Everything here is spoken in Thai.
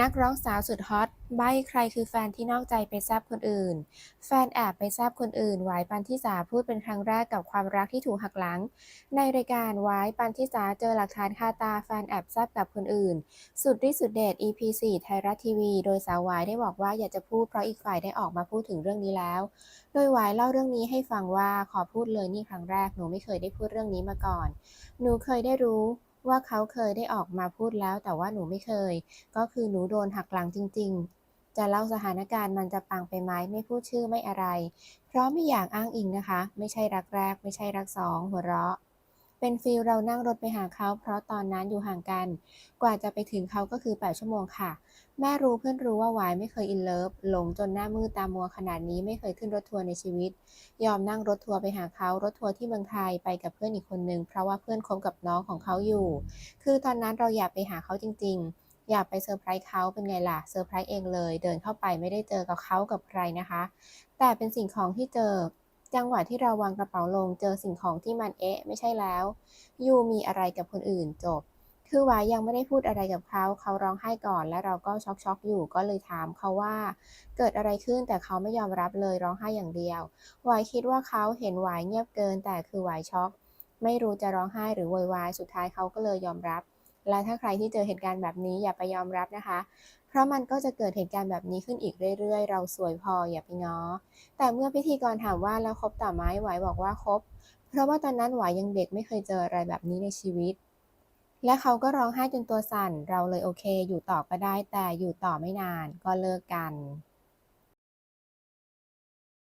นักร้องสาวสุดฮอตใบใครคือแฟนที่นอกใจไปแซบคนอื่น แฟนแอบไปแซบคนอื่นหวายปันทิสาพูดเป็นครั้งแรกกับความรักที่ถูกหักหลัง ในรายการหวายปันทิสาเจอหลักฐานคาตาแฟนแอบแซบกับคนอื่น สุดฤทธิ์สุดเดช EP 4ไทยรัฐทีวี โดยสาววายได้บอกว่าอยากจะพูดเพราะอีกฝ่ายได้ออกมาพูดถึงเรื่องนี้แล้ว โดยหวายเล่าเรื่องนี้ให้ฟังว่าขอพูดเลยนี่ครั้งแรกหนูไม่เคยได้พูดเรื่องนี้มาก่อน หนูเคยได้รู้ ว่าเขาเคยได้ออกมาพูดแล้วแต่ว่าหนูไม่เคย ก็คือหนูโดนหักหลังจริง ๆ จะเล่าสถานการณ์มันจะปังไปไหมไม่พูดชื่อไม่อะไร เพราะไม่อยากอ้างอิงนะคะ ไม่ใช่รักแรก ไม่ใช่รักสอง หัวเราะ เป็นฟีลเรานั่งรถไปหาเขา เพราะตอนนั้นอยู่ห่างกัน กว่าจะไปถึงเขาก็คือ 8 ชั่วโมงค่ะ แม่รู้เพื่อนรู้ว่าวายไม่เคยอินเลิฟหลงจนหน้ามืดตามัวขนาดนี้ไม่เคยขึ้นรถทัวร์ในชีวิต ยอมนั่งรถทัวร์ไปหาเขารถทัวร์ที่เมืองไทยไปกับเพื่อนอีกคนนึงเพราะว่าเพื่อนคบกับน้องของเขาอยู่ คือตอนนั้นเราอยากไปหาเขาจริง ๆอยากไปเซอร์ไพรส์เขาเป็นไงล่ะเซอร์ไพรส์เองเลย เดินเข้าไปไม่ได้เจอกับเขากับใครนะคะ แต่เป็นสิ่งของที่เจอ จังหวะที่เราวางกระเป๋าลงเจอสิ่งของที่มันเอ๊ะ ไม่ใช่แล้ว ยูมีอะไรกับคนอื่นจบ คือวายยังไม่ได้พูดอะไรกับเขา เขาร้องไห้ก่อน และเราก็ช็อกช็อกอยู่ก็เลยถามเขาว่า เกิดอะไรขึ้นแต่เขาไม่ยอมรับเลยร้องไห้อย่างเดียววายคิดว่าเขาเห็นวายเงียบเกิน แต่คือวายช็อก ไม่รู้จะร้องไห้หรือโวยวายสุดท้ายเขาก็เลยยอมรับ และถ้าใครที่เจอเหตุการณ์แบบนี้อย่าไปยอมรับนะคะเพราะมันก็จะเกิดเหตุการณ์แบบนี้ขึ้นอีกเรื่อยๆ เราสวยพออย่าไปง้อ แต่เมื่อพิธีกรถามว่าแล้วคบต่อไหมหวายบอกว่าคบ เพราะว่าตอนนั้นหวายยังเด็กไม่เคยเจออะไรแบบนี้ในชีวิต และเขาก็ร้องไห้จนตัวสั่น เราเลยโอเค อยู่ต่อก็ได้แต่อยู่ต่อไม่นานก็เลิกกัน